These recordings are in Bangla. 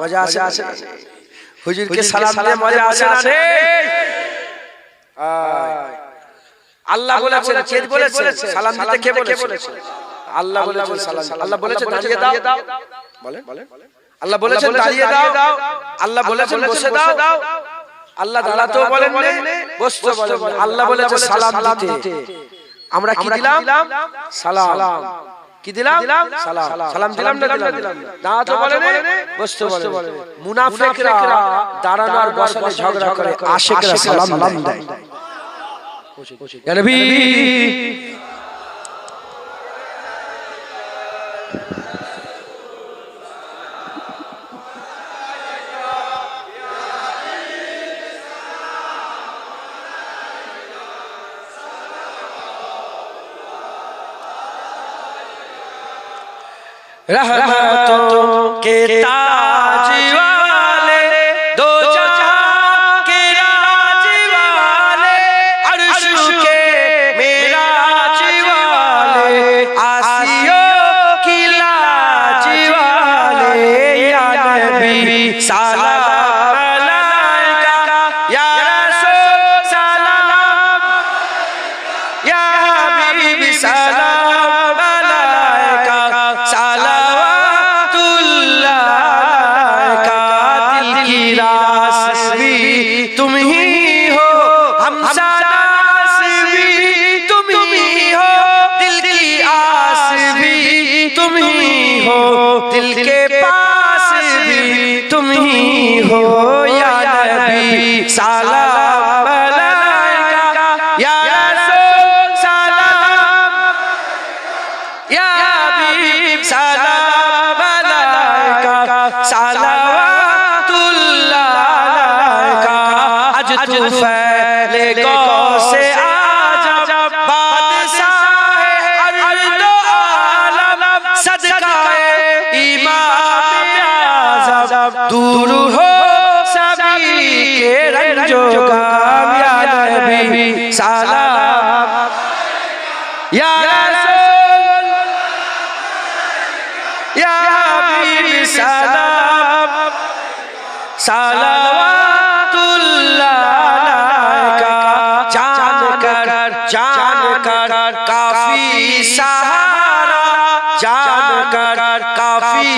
মজা আসে আসে হুজুরকে সালাম দিয়ে মজা আসে না রে আল্লাহ বলেছেন কে বলেছেন। সালাম দিতে কে বলেছেন আল্লাহ বলেছেন সালাম আল্লাহ বলেছেন দাঁড়িয়ে দাও। বলেন আল্লাহ বলেছেন দাঁড়িয়ে দাও। আল্লাহ বলেছেন বসে দাও। আল্লাহ দাঁড়াতেও বলেন নে, বসতে বলেন আল্লাহ বলেছে সালাম দিতে। আমরা কি দিলাম? সালাম। কি দিলাম? সালাম। সালাম। দিলাম না দিলাম? দাঁড়াতে বলে নে, বসতে বলে। মুনাফিকরা দাঁড়ানোর আর ঝগড়া করে আশিকরা সালাম দেয়। নবী! रहमतों के ताज तुम ही हो, हम सनास भी तुम ही हो, दिल की आस भी तुम ही हो, दिल के पास भी तुम ही हो।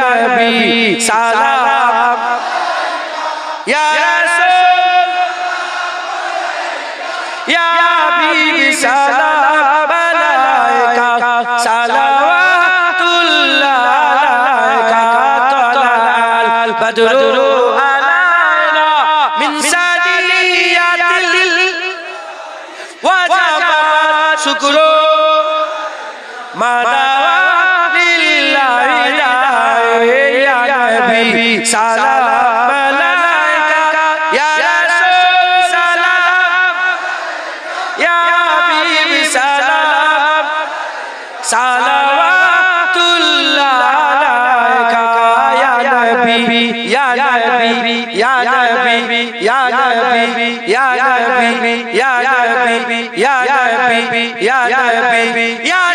নবী সালাম। ইয়া রাসূল। ইয়া হাবিব সালাম আলাইকা। সালাওয়াতুল্লাহ আলাইকা। তালাল বদরু আলাইনা মিন সাদিয়াতিল। শুকরু। সালাম Yeah, yeah, baby. Yeah, yeah, baby. Yeah, yeah, baby. Yeah, yeah, baby. Yeah,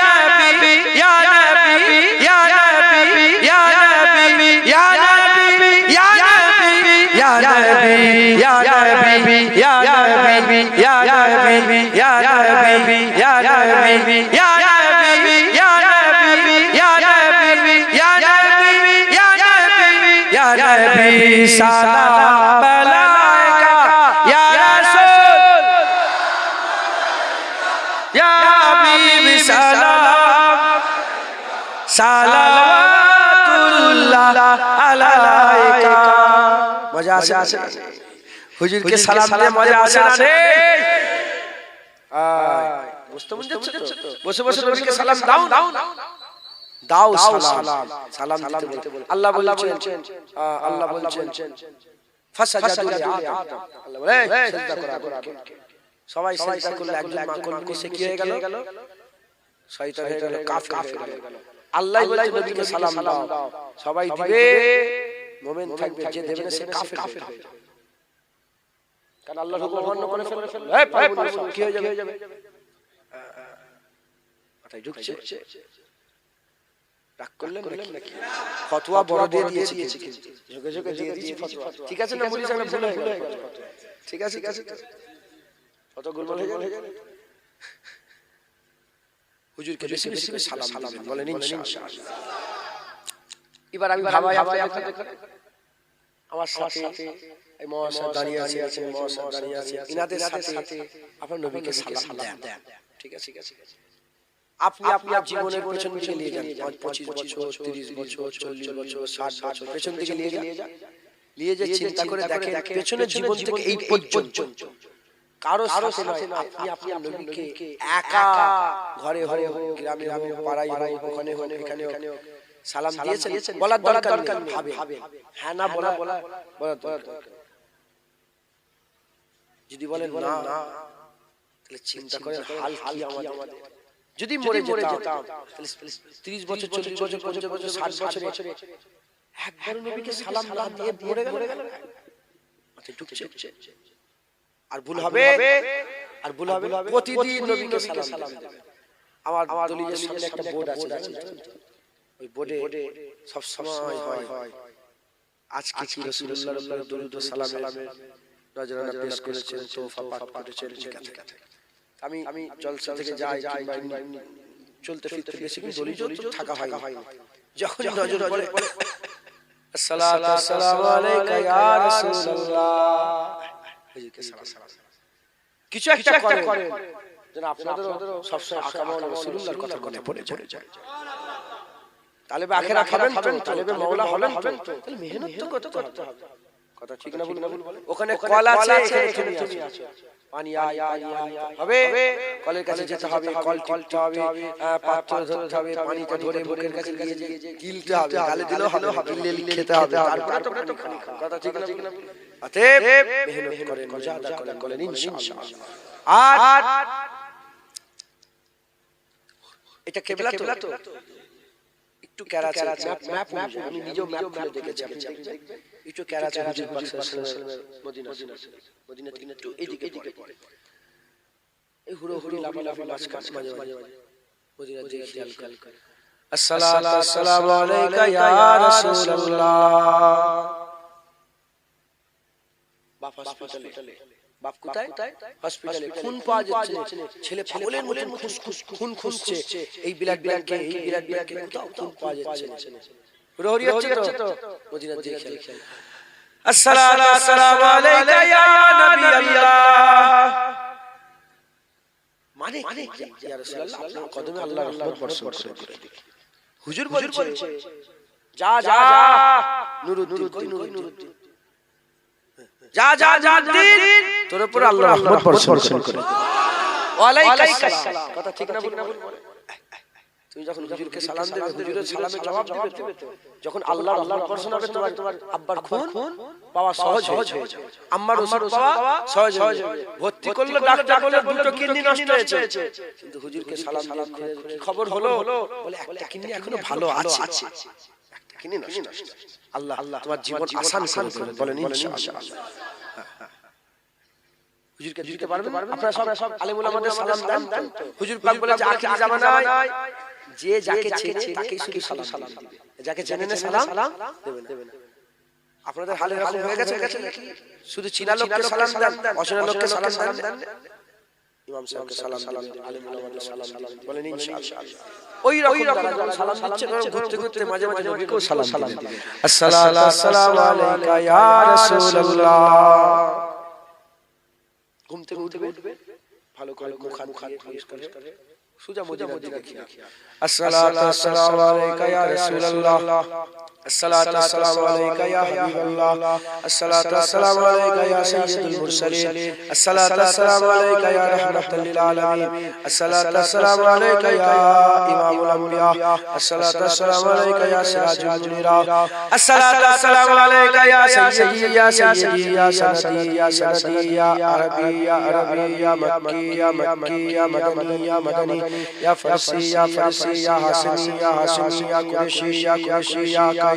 ইয়া ইয়া ইয়া ইয়া ইয়া ইয়া ইয়া ইয়া ইয়া ইয়া ইয়া মজা আছে আছে হুজুরকে সালাম দিয়ে মজা আছে না বুঝতে বুঝতে বসে বসে নবীকে সালাম দাও দাও সালাম। সালাম। দিতে বলে আল্লাহ বলছেন। আল্লাহ বলছেন। ফাসাজাদু আল্লাহ বলে সিজদা করো সবাই সিজদা করলে একজন মা কোন মিশে কি হয়ে গেল? শয়তান হয়ে গেল কাফির হয়ে গেল। আল্লাহ বলছে নবীকে সালাম দাও। সবাই দিবে। মোমেন থাকবে যে দেবে না সে কাফির যাবে। কারণ আল্লাহর হুকুম অমান্য করে না, কি হয়ে যাবে। মাথায় ঢুকছে রাগ করলেন নাকি? ফতোয়া বড় দিয়ে দিয়েছি ঝুঁকে ঝুঁকে দিয়ে দিয়েছি ঠিক আছে না মুড়ি সামনে ভুল হয়ে গেল ঠিক আছে ঠিক আছে কত গোলমাল হয়ে গেল। হুজুরকে বেশি বেশি সালাম দিবেন বলেন ইনশাআল্লাহ। এবার আমি ভাবাই ভাবাই আপনাদের আমার সাথে এই মহাশয় দাঁড়িয়ে আছে মহাশয় দাঁড়িয়ে আছে। ইনাদের সাথে আপনার নবীকে সালাম দেন। ঠিক আছে ঠিক আছে আপনি আপনার জীবনের পেছন দিকে নিয়ে যান। পঁচিশ বছর তিরিশ বছর চল্লিশ বছর ষাট বছর পেছন দিকে নিয়ে যান। নিয়ে যে চিন্তা করে দেখেন পেছনের জীবন থেকে এই পর্যন্ত। কারও সাথে নয়। আপনি আপনার নবীকে একা ঘরে ঘরে গ্রামে হোক পাড়ায় ওখানে এখানে হোক সালাম দিয়েছেন? বলার দরকার ভাবে হ্যাঁ না বলা বলা বলার দরকার যদি বলেন না তাহলে চিন্তা করেন হাল হাল আমাদের। যদি মরে মরে যেতাম তাহলে তিরিশ বছর চল্লিশ বছর পঞ্চাশ বছর ষাট বছরে একবার নবীকে সালাম না দিয়ে মরে গেল মাথায় ঢুকছে। আর ভুল হবে আর ভুল হবে প্রতিদিন নবীকে সালাম দেবে আমার আমার দলিলের সামনে একটা বোর্ড আছে ওই বোর্ডে সব সময় হয়। আজকে কি রাসূলুল্লাহর উপরে দরুদ ও সালামের নজরানা পেশ করেছেন তোফা পাঠ করেছেন আমি আমি জলসা থেকে যাই এমনি চলতে ফিরতে বেশি কিন্তু দলিল তো থাকা হয় যখন নজর পড়ে আসসালাতু আসসালামু আলাইকা ইয়া রাসূলুল্লাহ। কিছু একটা করেন। যেন সবসময় আকামল রাসূলুল্লাহর কথা মনে পড়ে যায়। তালেবে আখেরা খাবেন তো তালেবে মাওলা হবেন তো। তাহলে মেহনত তো করতে হবে। কথা ঠিক না বলুন ওখানে কল আছে এখানে তুমি আছো পানি আয় আয় হবে? কলের কাছে যেতে হবে কল টিপতে হবে পাত্র ধরতে হবে পানিটা ধরে মুখের কাছে নিয়ে গিলতে হবে গালে দিলেও হবে খেতে হবে তারপরে তো পানি। কথা ঠিক না ঠিক না অতএব মেহনত করেন মুজাহাদা করেন বলেন ইনশাআল্লাহ। আর এটা কেবলা তো? একটু ক্যারা ম্যাপ ম্যাপ। আমি নিজেও ম্যাপ খুলে দেখেছি আপনি দেখবেন। একটু আছে হুজুর পাক সাল্লাল্লাহু মদিনা মদিনা থেকে একটু এদিকে এদিকে পড়ে এই হুড়ো হুড়ি লাফালাফি মাঝখান মাঝে মাঝে মদিনা থেকে খেয়াল করে আসসালাতু আসসালামু আলাইকা ইয়া রাসূলুল্লাহ বাপ হসপিটালে বাপ কোথায় হসপিটালে খুন পাওয়া যাচ্ছে ছেলে পাগলের মতন খুন খুঁজছে এই ব্লাড ব্যাংকে এই কোথাও খুন পাওয়া যাচ্ছে না রহরি হচ্ছে তো মদিনা দিয়ে খেয়াল খেয়াল আসসালাতু আসসালামু আলাইকা ইয়া নবী আল্লাহ। মানে মানে ইয়া রাসূলুল্লাহ আপনার কদমে আল্লাহর রহমত বর্ষণ করে হুজুর বলছে যা যা নুরুদ্দিন কই নুরুদ্দিন? যা যা যা দিন। তোর উপর আল্লাহর রহমত বর্ষণ করে ওয়ালাইকুম আসসালাম কথা ঠিক না বলুন। তুমি যখন হুজুরকে সালাম দেবে হুজুরের জবাব দিবে তো যখন আল্লাহর বর্ষণ হবে তোমার তোমার আব্বার খুন পাওয়া সহজ হয়ে যাবে। আম্মার ওষুধ পাওয়া সহজ হয়ে যাবে। ভর্তি করলে ডাক্তার বলে দুটো কিডনি নষ্ট হয়েছে। কিন্তু হুজুরকে সালাম দিয়ে খবর হলো? বলে একটা কিডনি এখনও ভালো আছে। একটা কিডনি নষ্ট আল্লাহ আল্লাহ তোমার জীবন আসান করে দেবেন বলেন ইনশাআল্লাহ। হুজুরকে দিতে পারবেন? আপনারা সব সব আলেমুল আমাদের সালাম দেন হুজুর পাক বলে যে আখিরি জামানায় যে যাকে চেনে তাকেই শুধু সালাম দিবে। যাকে চেনে না সালাম দেবে না। আপনাদের হালে এরকম হয়ে গেছে? নাকি শুধু চিনা লোককে সালাম দেন অচেনা লোককে সালাম দেন। ইমাম সাহেবকে সালাম সালাম আলেমুল আমাদের সালাম বলেন ইনশাআল্লাহ। ওই রকম যারা সালাম দিচ্ছে ঘুরতে ঘুরতে মাঝে মাঝে নবীকেও সালাম সালাম দিবে। আসসালাতু আসসালামু আলাইকা ইয়া রাসূলুল্লাহ। ঘুম থেকে উঠবে ভালো করে মুখ হাত মুখ হাত পরিষ্কার করে সুজা মদিনা দিকে খেয়া। আসসালাতু আসসালামু আলাইকা ইয়া রাসূলুল্লাহ। الصلاۃ والسلام علیک یا حبیب اللہ الصلاۃ والسلام علیک یا سید المرسلین الصلاۃ والسلام علیک امام الانبیاء الصلاۃ والسلام یا سراج المنیرا الصلاۃ والسلام یا سیدی یا سندی یا سندی یا عربی یا عربی یا مکی یا مکی یا مدنی یا مدنی یا فارسی یا فارسی یا حسنی یا حسنی یا قریشی یا قریشی یا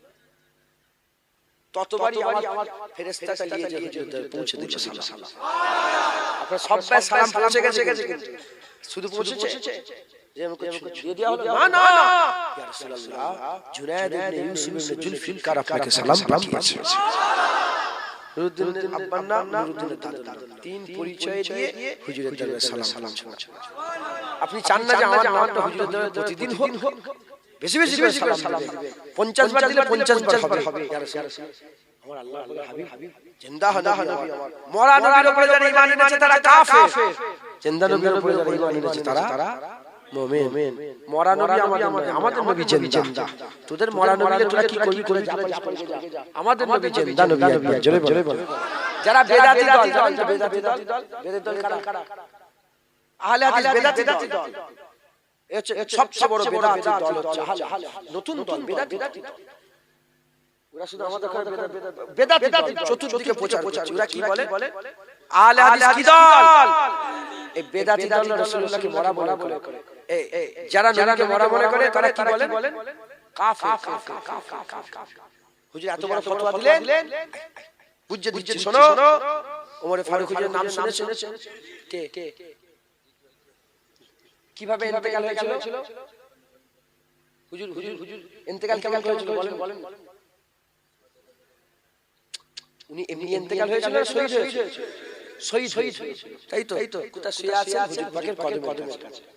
ততবারই আমার ফেরেশতাটা নিয়ে যে পৌঁছে দিচ্ছে সালাম। আপনার সবাই সালাম পৌঁছে গেছে গেছে শুধু পৌঁছেছে? যে আমাকে দিয়ে দেওয়া হলো না না! ইয়া রাসূলুল্লাহ জুনায়েদ ইবনে ইউসুফ ইবনে জুলফিকার আপনাকে সালাম পাঠিয়েছে। নুরুদ্দিনের আব্বার নাম নুরুদ্দিনের দাদার নাম তিন পরিচয় দিয়ে হুজুরের দরবারে সালাম সালাম আপনি চান না যে আমার নামটা হুজুরের দরবারে প্রতিদিন হোক। বেশি বেশি করে সালাম দিবেন পঞ্চাশ বার দিলে পঞ্চাশ বার হবে। ইয়া রাসূলুল্লাহ আমার আল্লাহ আল্লাহ হাবিব। হাবিব। জিন্দা নবী আমার। মরা নবীর উপরে যারা ঈমান এনেছে তারা কাফের। জিন্দা নবীর উপরে যারা ঈমান এনেছে তারা মুমিন। মরা নবী আমাদের আমাদের নবী জিন্দা। তোদের মরা নবীকে তোরা কি করবি করে যা পারিস আমাদের নবী জিন্দা নবী জোরে জোরে বল যারা বেদাতি দল বেদাতি দল বেদাতি দল কারা? আহলে হাদিস বেদাতি দল সবচেয়ে বড় বেদাতি দল হচ্ছে নতুন দল বেদাতি ওরা শুধু আমাদের বেদাতি চতুর্দিকে প্রচার প্রচার ওরা কি বলে? আহলে হাদিস কি দল? এই বেদাতি দল রাসূলুল্লাহকে মরা এই এই যারা নবীকে মরা মনে করে তারা কি বলেন কাফের কাফের কাফের হুজুর এত বড় ফতোয়া দিলেন? বুঝছে দিচ্ছে শোনো। ওমরে ফারুক হুজুরের নাম শুনেছো কে? কে? কীভাবে ইন্তেকাল হয়েছিল? হুজুর হুজুর হুজুর ইন্তেকাল কেমন হয়েছিল বলেন বলেন? উনি এমনি ইন্তেকাল হয়েছিল শহীদ হয়েছিল? শহীদ শহীদ তাই তো? তাই তো? কোথায় শুয়ে আছে? হুজুর পাকের কদমের কাছে